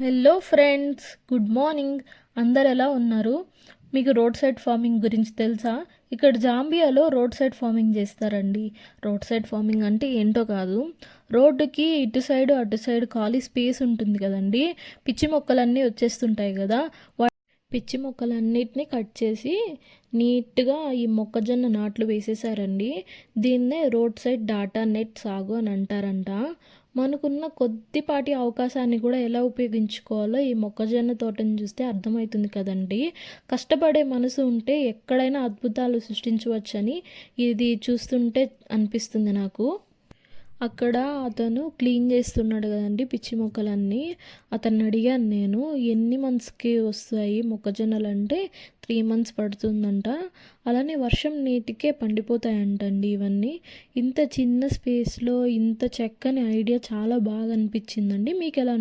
Hello friends good morning అందరు ఎలా ఉన్నారు? మీకు రోడ్ సైడ్ ఫార్మింగ్ గురించి తెలుసా? ఇక్కడ జాంబియాలో రోడ్ సైడ్ ఫార్మింగ్ చేస్తారండి. రోడ్ సైడ్ ఫార్మింగ్ అంటే ఏంటో కాదు. రోడ్డుకి ఇటు సైడ్ అటు సైడ్ ఖాళీ స్పేస్ ఉంటుంది కదండి. పిచ్చి మొక్కలన్నీ వచ్చేస్తుంటాయి కదా. వా- పిచ్చి మొక్కలన్నిటిని కట్ చేసి నీట్గా ఈ మొక్కజొన్న నాట్లు వేసేసారండి దీన్నే రోడ్ సైడ్ డాటా నెట్ సాగు అని అంటారంట. మనకున్న కొద్దిపాటి అవకాశాన్ని కూడా ఎలా ఉపయోగించుకోవాలో ఈ మొక్కజొన్న తోటను చూస్తే అర్థమవుతుంది కదండి. కష్టపడే మనసు ఉంటే ఎక్కడైనా అద్భుతాలు సృష్టించవచ్చని ఇది చూస్తుంటే అనిపిస్తుంది నాకు. అక్కడ అతను క్లీన్ చేస్తున్నాడు కదండి పిచ్చి మొక్కలన్నీ. అతన్ని అడిగాను నేను ఎన్ని మంత్స్కి వస్తాయి మొక్కజొన్నలు అంటే? త్రీ మంత్స్ పడుతుందంట. అలానే వర్షం నీటికే పండిపోతాయంటండి ఇవన్నీ. ఇంత చిన్న స్పేస్లో ఇంత చక్కని ఐడియా చాలా బాగా అనిపించిందండి. మీకు ఎలా